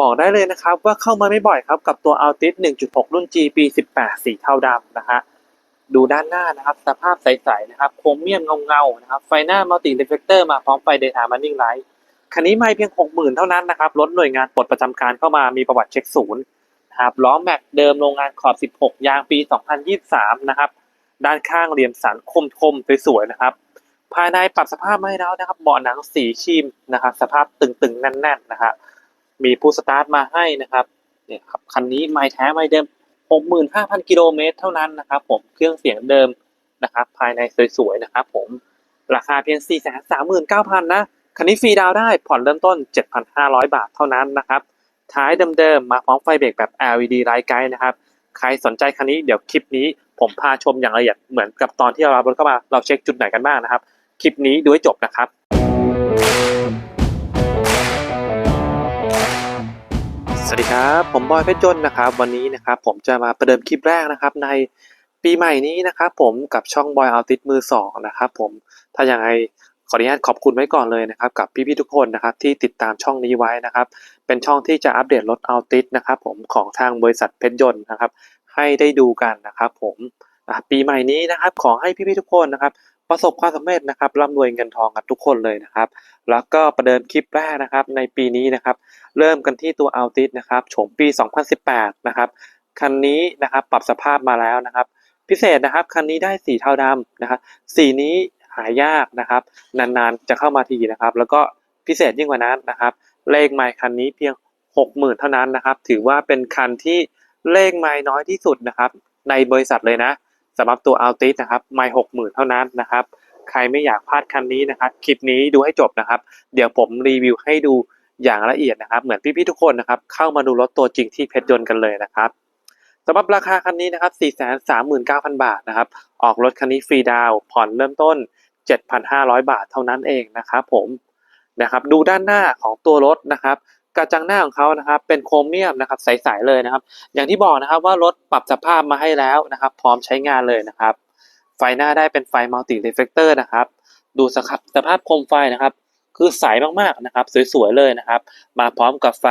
บอกได้เลยนะครับว่าเข้ามาไม่บ่อยครับกับตัว Altis 1.6 รุ่น G ปี 18 สีเทาดำนะฮะดูด้านหน้านะครับ สภาพใสๆนะครับโครเมียมเงาๆนะครับไฟหน้ามัลติเรฟเ e กเตอร์มาพร้อมไฟ Daytime Running Light คันนี้ไม่เพียง 60,000 เท่านั้นนะครับรถหน่วยงานปลดประจำการเข้ามามีประวัติเช็คศูนย์นะครับล้อแม็กเดิมโรงงานขอบ 16 ยางปี 2023 นะครับด้านข้างเหลี่ยมสันคมๆสวยๆนะครับ ภายในปรับสภาพมาให้แล้วนะครับเบาะหนังสีครีมนะครับสภาพตึงๆแน่นๆนะฮะ มีผู้สตาร์ทมาให้นะครับเนี่ยครับคันนี้ไม่แท้ไม่เดิม 65,000 กิโลเมตรเท่านั้นนะครับ ผมเครื่องเสียงเดิมนะครับ ภายในสวยๆนะครับ ผมราคาเพียง 439,000 นะคันนี้ฟรีดาวได้ผ่อนเริ่มต้น 7,500 บาทเท่านั้นนะครับ ท้ายเดิมๆมาพร้อมไฟเบรกแบบ LED ไ i ท์ไกด์นะครับ ใครสนใจคันนี้เดี๋ยวคลิปนี้ผมพาชมอย่างละเอียดเหมือนกับตอนที่เรารับรถเข้ามาเราเช็คจุดไหนกันบ้างนะครับ คลิปนี้ดูให้จบนะครับ สวัสดีครับ ผมบอยเพชรยนต์นะครับ วันนี้นะครับผมจะมาประเดิมคลิปแรกนะครับ ในปีใหม่นี้นะครับผมกับช่องบอยเอาติสมือสองนะครับผมถ้าอย่างไรขออนุญาตขอบคุณไว้ก่อนเลยนะครับ กับพี่ๆทุกคนนะครับที่ติดตามช่องนี้ไว้นะครับ เป็นช่องที่จะอัปเดตรถเอาติสนะครับผมของทางบริษัทเพชรยนต์นะครับ ให้ได้ดูกันนะครับผมปีใหม่นี้นะครับขอให้พี่ๆทุกคนนะครับประสบความสำเร็จนะครับร่ำรวยเงินทองกันทุกคนเลยนะครับ แล้วก็ประเดิมคลิปแรกนะครับในปีนี้นะครับ เริ่มกันที่ตัว Altis นะครับโฉมปี 2018 นะครับคันนี้นะครับปรับสภาพมาแล้วนะครับ พิเศษนะครับคันนี้ได้สีเทาดำนะครับสีนี้หายากนะครับ นานๆจะเข้ามาทีนะครับ แล้วก็พิเศษยิ่งกว่านั้นนะครับ เลขไมล์คันนี้เพียง 60,000 เท่านั้นนะครับ ถือว่าเป็นคันที่เลขไมล์น้อยที่สุดนะครับ ในบริษัทเลยนะสำหรับตัว Altis นะครับไมล์60,000 เท่านั้นนะครับ ใครไม่อยากพลาดคันนี้นะครับ คลิปนี้ดูให้จบนะครับ เดี๋ยวผมรีวิวให้ดู อย่างละเอียดนะครับ เหมือนพี่ๆทุกคนนะครับ เข้ามาดูรถตัวจริงที่เพชรยนต์กันเลยนะครับสำหรับราคาคันนี้นะครับ 439,000 บาทนะครับ ออกรถคันนี้ฟรีดาวผ่อนเริ่มต้น 7,500 บาทเท่านั้นเองนะครับผมนะครับ ดูด้านหน้าของตัวรถนะครับ กระจังหน้าของเขานะครับ เป็นโครเมียมนะครับใสๆเลยนะครับ อย่างที่บอกนะครับว่ารถปรับสภาพมาให้แล้วนะครับ พร้อมใช้งานเลยนะครับ ไฟหน้าได้เป็นไฟมัลติเรฟเ e กเตอร์นะครับ ดูสภาพสภาพโคมไฟนะครับ คือใสมากๆนะครับ สวยๆเลยนะครับ มาพร้อมกับไฟ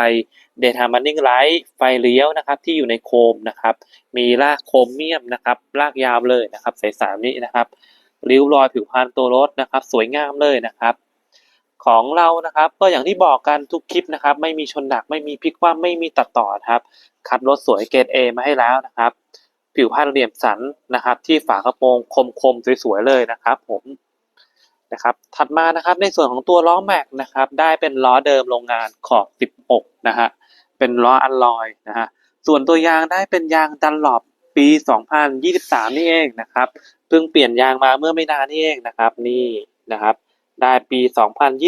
Daytime Running Light ไฟเลี้ยวนะครับ ที่อยู่ในโคมนะครับ มีรากโครเมียมนะครับรากยาวเลยนะครับใสๆนี้นะครับริ้วรอยผิวพรรณตัวรถนะครับ สวยงามเลยนะครับ ของเรานะครับ ก็อย่างที่บอกกันทุกคลิปนะครับ ไม่มีชนดักไม่มีพลิกคว่ำไม่มีตัดต่อครับคัดรถสวยเกรด A มาให้แล้วนะครับ ผิวพรรณเหลี่ยมสันนะครับ ที่ฝากระโปรงคมๆสวยๆเลยนะครับ ผม นะครับ ถัดมานะครับในส่วนของตัวล้อแม็กนะครับ ได้เป็นล้อเดิมโรงงานขอบ 16 นะฮะ เป็นล้ออัลลอยนะฮะ ส่วนตัวยางได้เป็นยางดันหลอบปี 2023 นี่เองนะครับ เพิ่งเปลี่ยนยางมาเมื่อไม่นานนี่เองนะครับ นี่นะครับ ได้ปี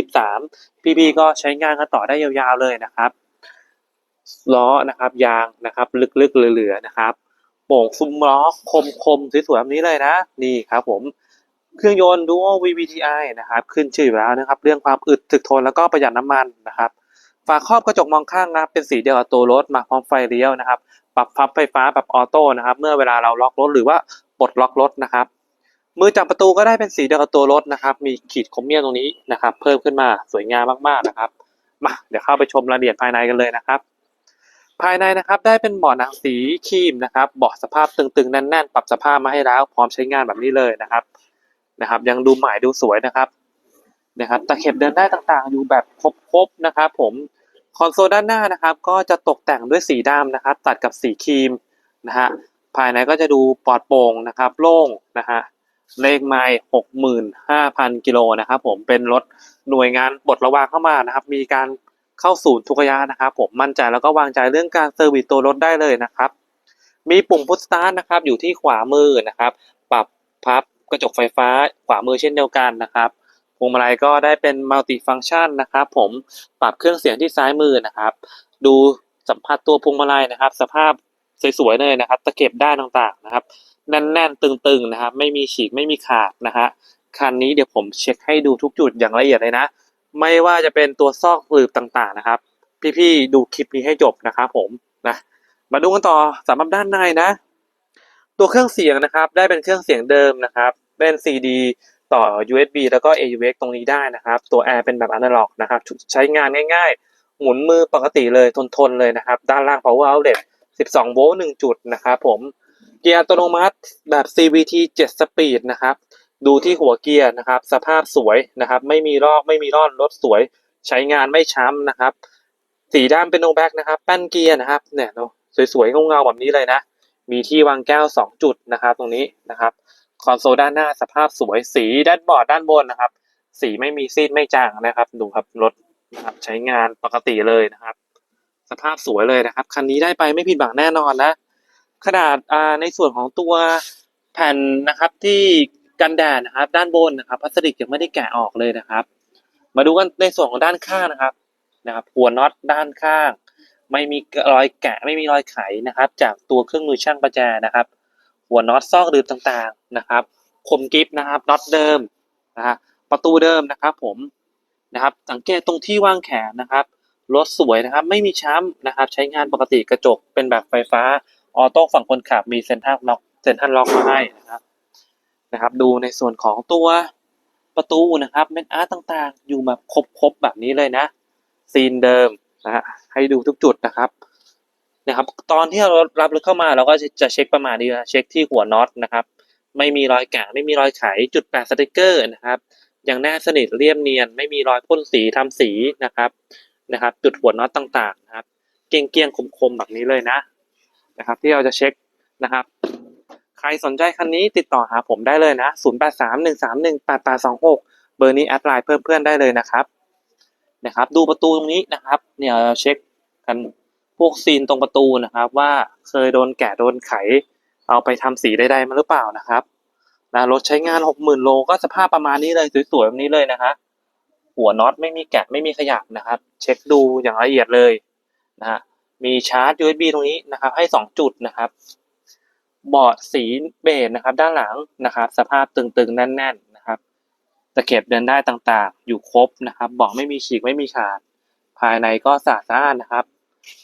2023 พี่ๆก็ใช้งานกันต่อได้ยาวๆเลยนะครับล้อนะครับยางนะครับ ลึกๆเหลือๆนะครับโป่งซุ้มล้อคมๆสวยๆแบบนี้เลยนะ นี่ครับผม เครื่องยนต์ Dual VVTi นะครับขึ้นชื่ออยู่แล้วนะครับ เรื่องความอึดถึกทนแล้วก็ประหยัดน้ำมันนะครับฝาครอบกระจกมองข้างนะครับเป็นสีเดียวกับตัวรถมาพร้อมไฟเลี้ยวนะครับ ปรับพับไฟฟ้าแบบออโต้นะครับ เมื่อเวลาเราล็อกรถหรือว่าปลดล็อกรถนะครับ มือจับประตูก็ได้เป็นสีเดียวกับตัวรถนะครับ มีขีดคมเมียตรงนี้นะครับ เพิ่มขึ้นมาสวยงามมากๆนะครับมาเดี๋ยวเข้าไปชมรายละเอียดภายในกันเลยนะครับภายในนะครับได้เป็นเบาะหนังสีครีมนะครับเบาะสภาพตึงๆแน่นๆ ปรับสภาพมาให้แล้ว พร้อมใช้งานแบบนี้เลยนะครับ นะครับ ยังดูใหม่ดูสวยนะครับนะครับตะเข็บเดินได้ต่างๆ อยู่แบบครบๆนะครับ ผมคอนโซลด้านหน้านะครับ ก็จะตกแต่งด้วยสีดำนะครับ ตัดกับสีครีมนะฮะภายในก็จะดูปลอดโปร่งนะครับ โล่งนะฮะเลขไมล์หกหมื่นห้าพันกิโลนะครับผมเป็นรถหน่วยงานปลดระวางเข้ามานะครับ มีการเข้าศูนย์ทุกระยะนะครับ ผมมั่นใจแล้วก็วางใจเรื่องการเซอร์วิสตัวรถได้เลยนะครับ มีปุ่มพุทสตาร์ทนะครับ อยู่ที่ขวามือนะครับ ปรับพับ กระจกไฟฟ้าขวามือเช่นเดียวกันนะครับพวงมาลัยก็ได้เป็นมัลติฟัง c t ชันนะครับ ผมปรับเครื่องเสียงที่ซ้ายมือนะครับ ดูสัมผัสตัวพวงมาลัยนะครับ สภาพสวยๆเลยนะครับ ตะเข็บด้านต่างๆนะครับ แน่นๆตึงๆนะครับ ไม่มีฉีกไม่มีขาดนะฮะคันนี้เดี๋ยวผมเช็คให้ดูทุกจุดอย่างละเอียดเลยนะ ไม่ว่าจะเป็นตัวซอกหลืบต่างๆนะครับ พี่ๆดูคลิปนี้ให้จบนะครับผมนะมาดูกันต่อสำหรับด้านในนะ ตัวเครื่องเสียงนะครับ ได้เป็นเครื่องเสียงเดิมนะครับ เป็น CD ต่อ USB แล้วก็ AUX ตรงนี้ได้นะครับ ตัวแอร์เป็นแบบอนาล็อกนะครับ ใช้งานง่ายหมุนมือปกติเลยทนๆเลยนะครับ ด้านล่าง power outlet 12 โวลต์ 1 จุดนะครับผมเกียร์อัตโนมัติแบบ CVT 7 speed นะครับ ดูที่หัวเกียร์นะครับ สภาพสวยนะครับ ไม่มีรอกไม่มีร่อนรถสวย ใช้งานไม่ช้ำนะครับ สีดำเป็นโนแบ็กนะครับ แป้นเกียร์นะครับ เนี่ยเนาะสวยๆเงาๆแบบนี้เลยนะ มีที่วางแก้ว 2 จุดนะครับ ตรงนี้นะครับ คอนโซลด้านหน้าสภาพสวยสีแดชบอร์ดด้านบนนะครับ สีไม่มีซีดไม่จางนะครับ ดูครับรถนะครับใช้งานปกติเลยนะครับ สภาพสวยเลยนะครับ คันนี้ได้ไปไม่ผิดหวังแน่นอนนะขนาดาในส่วนของตัวแผ่นนะครับที่กันแดดนะครับ ด้านบนนะครับพลาสติกยังไม่ได้แกะออกเลยนะครับ มาดูกันในส่วนของด้านข้างนะครับนะครับ หัวน็อตด้านข้าง ไม่มีรอยแกะไม่มีรอยไขนะครับ จากตัวเครื่องมือช่างประแจนะครับ หัวน็อตซอกดืบต่างๆนะครับ คมกิฟนะครับน็อตเดิมนะฮะประตูเดิมนะครับ ผมนะครับ สังเกตตรงที่วางแขนนะครับรถสวยนะครับ ไม่มีช้ำนะครับ ใช้งานปกติกระจกเป็นแบบไฟฟ้าออโต้ฝั่งคนขับมีเซ็นทรัลล็อกเซ็นทรัลล็อกมาให้นะครับนะครับ ดูในส่วนของตัวประตูนะครับเม็ดอาร์ตต่างๆ อยู่แบบครบๆแบบนี้เลยนะซีนเดิม นะฮะให้ดูทุกจุดนะครับนะครับ ตอนที่เรารับรถเข้ามาเราก็จะเช็คประมาณนี้นะเช็คที่หัวน็อตนะครับ ไม่มีรอยแกะไม่มีรอยไขจุดแปะสติกเกอร์นะครับยังแน่สนิทเรียบเนียน ไม่มีรอยพ่นสีทำสีนะครับนะครับ จุดหัวน็อตต่างๆนะครับ เกี้ยงเกี้ยงๆคมๆแบบนี้เลยนะนะครับ ที่เราจะเช็คนะครับ ใครสนใจคันนี้ติดต่อหาผมได้เลยนะ 0 8 3 1 3 1 8 8 2 6 เบอร์นี้แอดไลน์เพิ่มเพื่อนได้เลยนะครับ นะครับ ดูประตูตรงนี้นะครับ เนี่ยเราเช็คกันพวกซีนตรงประตูนะครับ ว่าเคยโดนแกะโดนไข เอาไปทำสีใดๆมาหรือเปล่านะครับนะรถใช้งาน60,000โลก็สภาพประมาณนี้เลยสวยๆแบบนี้เลยนะคะหัวน็อตไม่มีแกะไม่มีขยับนะครับ เช็คดูอย่างละเอียดเลยนะฮะมีชาร์จ USB ตรงนี้นะครับ ให้2จุดนะครับ บอร์ดสีเบจนะครับ ด้านหลังนะครับ สภาพตึงๆแน่น ๆ ตะเข็บเดินได้ต่างๆ อยู่ครบนะครับบอกไม่มีฉีกไม่มีขาด ภายในก็สะอาดนะครับ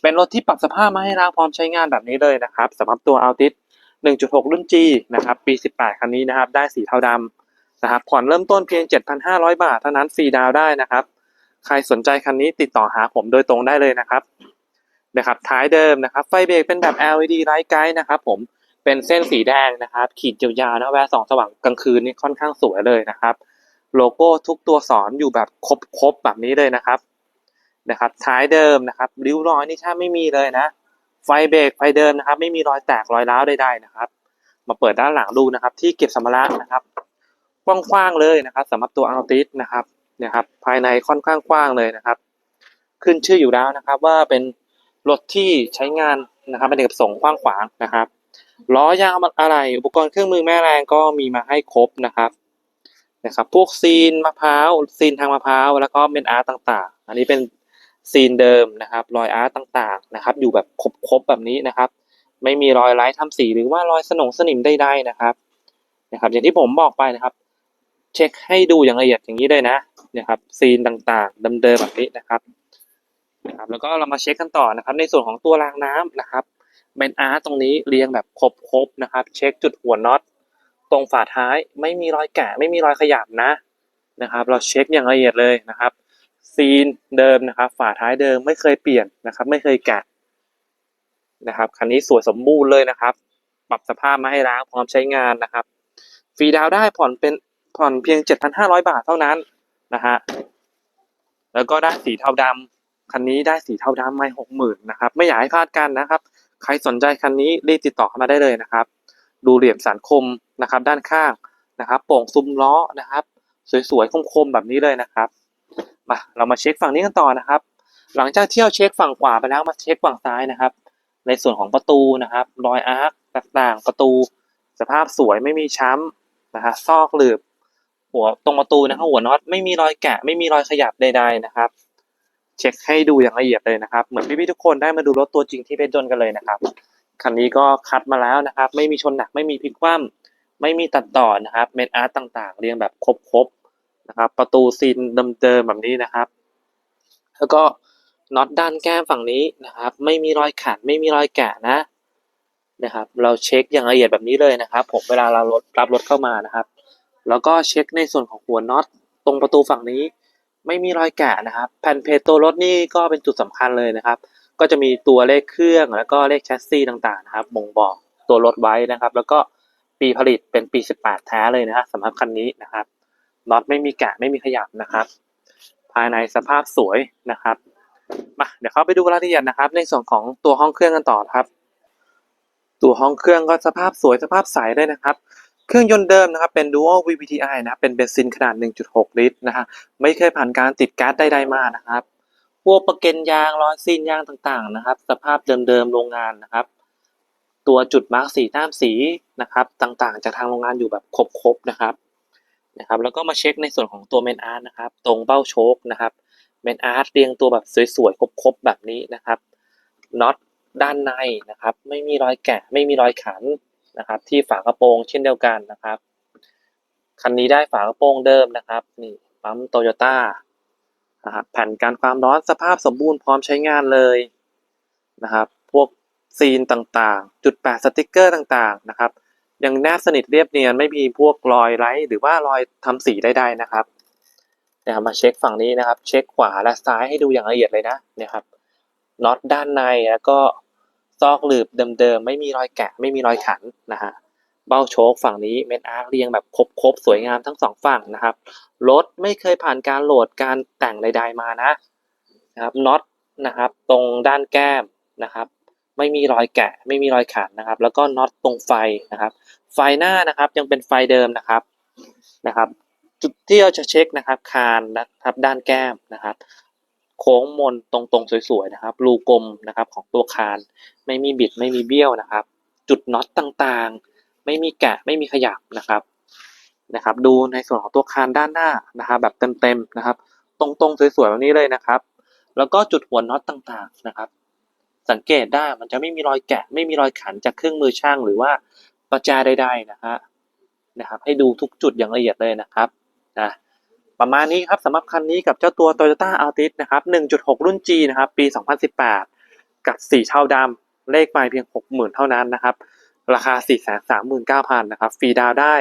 เป็นรถที่ปรับสภาพมาให้ล้างพร้อมใช้งานแบบนี้เลยนะครับสำหรับตัว Altis 1.6 รุ่น G นะครับปี 18 คันนี้นะครับได้สีเทาดำนะครับผ่อนเริ่มต้นเพียง 7,500 บาทเท่านั้นฟรีดาวได้นะครับ ใครสนใจคันนี้ติดต่อหาผมโดยตรงได้เลยนะครับนะครับท้ายเดิมนะครับ ไฟเบรกเป็นแบบ LED ไลท์ไกด์นะครับผมเป็นเส้นสีแดงนะครับ ขีดยาวๆนะแวะสองสว่างกลางคืนนี่ค่อนข้างสวยเลยนะครับ โลโก้ทุกตัวสอนอยู่แบบครบๆแบบนี้เลยนะครับนะครับ ท้ายเดิมนะครับริ้วรอยนี่ถ้าไม่มีเลยนะ ไฟเบรกไฟเดิมนะครับ ไม่มีรอยแตกรอยร้าวใดๆนะครับ มาเปิดด้านหลังดูนะครับ ที่เก็บสัมภาระนะครับกว้างๆเลยนะครับสำหรับตัว Altis นะครับเนี่ยครับ ภายในค่อนข้างกว้างเลยนะครับ ขึ้นชื่ออยู่แล้วนะครับ ว่าเป็นรถที่ใช้งานนะครับเป็นเอกประสงค์กว้างขวางนะครับล้อยางอะไรอุปกรณ์เครื่องมือแม่แรงก็มีมาให้ครบนะครับ นะครับพวกซีนมะพร้าวซีนทางมะพร้าวแล้วก็เมนอาร์ตต่างๆ อันนี้เป็นซีนเดิมนะครับ รอยอาร์ตต่างๆนะครับ อยู่แบบครบๆแบบนี้นะครับ ไม่มีรอยไร้ทำสีหรือว่ารอยสนงสนิมใดๆนะครับนะครับ อย่างที่ผมบอกไปนะครับ เช็คให้ดูอย่างละเอียดอย่างนี้เลยนะนะครับ ซีนต่างๆเดิมๆแบบนี้นะครับนะครับ แล้วก็เรามาเช็คกันต่อนะครับ ในส่วนของตัวรางน้ำนะครับเมนอาร์ตตรงนี้เรียงแบบครบๆนะครับ เช็คจุดหัวน็อต รงฝาท้าย ไม่มีรอยแกะไม่มีรอยขยับนะนะครับ เราเช็คอย่างละเอียดเลยนะครับ ซีนเดิมนะครับ ฝาท้ายเดิมไม่เคยเปลี่ยนนะครับ ไม่เคยแกะนะครับคันนี้สวยสมบูรณ์เลยนะครับ ปรับสภาพมาให้ล้างพร้อมใช้งานนะครับ ฟรีดาวได้ผ่อนเป็นผ่อนเพียง 7,500 บาทเท่านั้นนะฮะแล้วก็ได้สีเทาดำคันนี้ได้สีเทาดำไม่หกหมื่นนะครับ ไม่อยากให้พลาดกันนะครับ ใครสนใจคันนี้รีบติดต่อเข้ามาได้เลยนะครับ ดูเหลี่ยมสันคมนะครับ ด้านข้างนะครับโป่งซุ้มล้อนะครับ สวยๆคมๆแบบนี้เลยนะครับมาเรามาเช็คฝั่งนี้กันต่อนะครับ หลังจากเที่ยวเช็คฝั่งขวาไปแล้วมาเช็คฝั่งซ้ายนะครับ ในส่วนของประตูนะครับ รอยอาร์คต่างๆ ประตู สภาพสวยไม่มีช้ำนะฮะซอกหลืบ หัวตรงประตูนะครับหัวน็อตไม่มีรอยแกะ ไม่มีรอยขยับใด ๆนะครับ เช็คให้ดูอย่างละเอียดเลยนะครับ เหมือนพี่ๆทุกคนได้มาดูรถตัวจริงที่เพชรยนกันเลยนะครับ คันนี้ก็คัดมาแล้วนะครับ ไม่มีชนหนักไม่มีพลิกคว่ำไม่มีตัดต่อนะครับเมนอาร์ตต่างๆ เรียงแบบครบๆนะครับ ประตูซีนเดิมๆแบบนี้นะครับ แล้วก็น็อตด้านแก้มฝั่งนี้นะครับ ไม่มีรอยขัดไม่มีรอยแกะนะนะครับ เราเช็คอย่างละเอียดแบบนี้เลยนะครับ ผมเวลาเรารถรับรถเข้ามานะครับ แล้วก็เช็คในส่วนของหัวน็อตตรงประตูฝั่งนี้ ไม่มีรอยแกะนะครับ แผ่นเพจตัวรถนี่ก็เป็นจุดสำคัญเลยนะครับ ก็จะมีตัวเลขเครื่องแล้วก็เลขแชสซีต่างๆนะครับบ่งบอกตัวรถไว้นะครับ แล้วก็ปีผลิตเป็นปี 18 แท้เลยนะฮะสำหรับคันนี้นะครับน็อตไม่มีแกะไม่มีขยับนะครับ ภายในสภาพสวยนะครับมาเดี๋ยวเข้าไปดูรายละเอียดนะครับ ในส่วนของตัวห้องเครื่องกันต่อครับ ตัวห้องเครื่องก็สภาพสวยสภาพใสเลยนะครับ เครื่องยนต์เดิมนะครับเป็น Dual VVTi นะเป็นเบนซินขนาด 1.6 ลิตรนะฮะไม่เคยผ่านการติดแก๊สใดๆมานะครับ พวกประเกันยางรอยซีนยางต่างๆนะครับ สภาพเดิมๆโรงงานนะครับ ตัวจุดมาร์กสีตามสีนะครับ ต่างๆ จากทางโรงงานอยู่แบบครบๆนะครับนะครับ แล้วก็มาเช็คในส่วนของตัวเมนอาร์ตนะครับ ตรงเบ้าโชคนะครับเมนอาร์ตเรียงตัวแบบสวยๆครบๆแบบนี้นะครับน็อตด้านในนะครับ ไม่มีรอยแกะไม่มีรอยขันนะครับ ที่ฝากระโปรงเช่นเดียวกันนะครับคันนี้ได้ฝากระโปรงเดิมนะครับนี่ปั๊มโตโยต้า นะครับแผ่นกันความร้อนสภาพสมบูรณ์พร้อมใช้งานเลยนะครับพวกซีนต่างๆ จุดแปะสติกเกอร์ต่างๆนะครับยังแนบสนิทเรียบเนียนไม่มีพวกรอยไร้หรือว่ารอยทำสีใดๆนะครับเดี๋ยวมาเช็คฝั่งนี้นะครับ เช็คขวาและซ้ายให้ดูอย่างละเอียดเลยนะเนี่ยครับน็อตด้านในแล้วก็ซอกหลืบเดิมๆไม่มีรอยแกะไม่มีรอยขันนะฮะ เบ้าโชคฝั่งนี้เม็ดอาร์คเรียงแบบครบๆสวยงามทั้งสองฝั่งนะครับรถไม่เคยผ่านการโหลดการแต่งใดๆมานะนะครับน็อตนะครับ ตรงด้านแก้มนะครับ ไม่มีรอยแกะไม่มีรอยขันนะครับ แล้วก็น็อตตรงไฟนะครับ ไฟหน้านะครับยังเป็นไฟเดิมนะครับนะครับ จุดที่เราจะเช็คนะครับ คานนะครับด้านแก้มนะครับ โค้งมนตรงๆสวยๆนะครับรูกลมนะครับของตัวคาน ไม่มีบิดไม่มีเบี้ยวนะครับ จุดน็อตต่างๆ ไม่มีแกะไม่มีขยับนะครับนะครับ ดูในส่วนของตัวคานด้านหน้านะครับแบบเต็มๆนะครับ ตรงๆสวยๆแบบนี้เลยนะครับ แล้วก็จุดหัวน็อตต่างๆนะครับ สังเกตได้มันจะไม่มีรอยแกะ ไม่มีรอยขันจากเครื่องมือช่างหรือว่าประแจใดๆนะฮะนะครับ ให้ดูทุกจุดอย่างละเอียดเลยนะครับนะประมาณนี้ครับสำหรับคันนี้กับเจ้าตัว Toyota Altis นะครับ 1.6 รุ่น G นะครับ ปี 2018 กับสีเทาดำเลขไปเพียง 60,000 เท่านั้นนะครับ ราคา 439,000นะครับฟรีดาวได้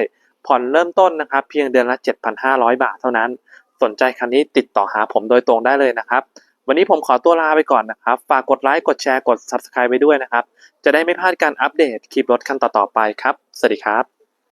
ผ่อนเริ่มต้นนะครับ เพียงเดือนละ 7,500 บาทเท่านั้น สนใจคันนี้ติดต่อหาผมโดยตรงได้เลยนะครับ วันนี้ผมขอตัวลาไปก่อนนะครับ ฝากกดไลค์กดแชร์กด Subscribe ไว้ด้วยนะครับ จะได้ไม่พลาดการอัปเดตคลิปรถคันต่อๆไปครับ สวัสดีครับ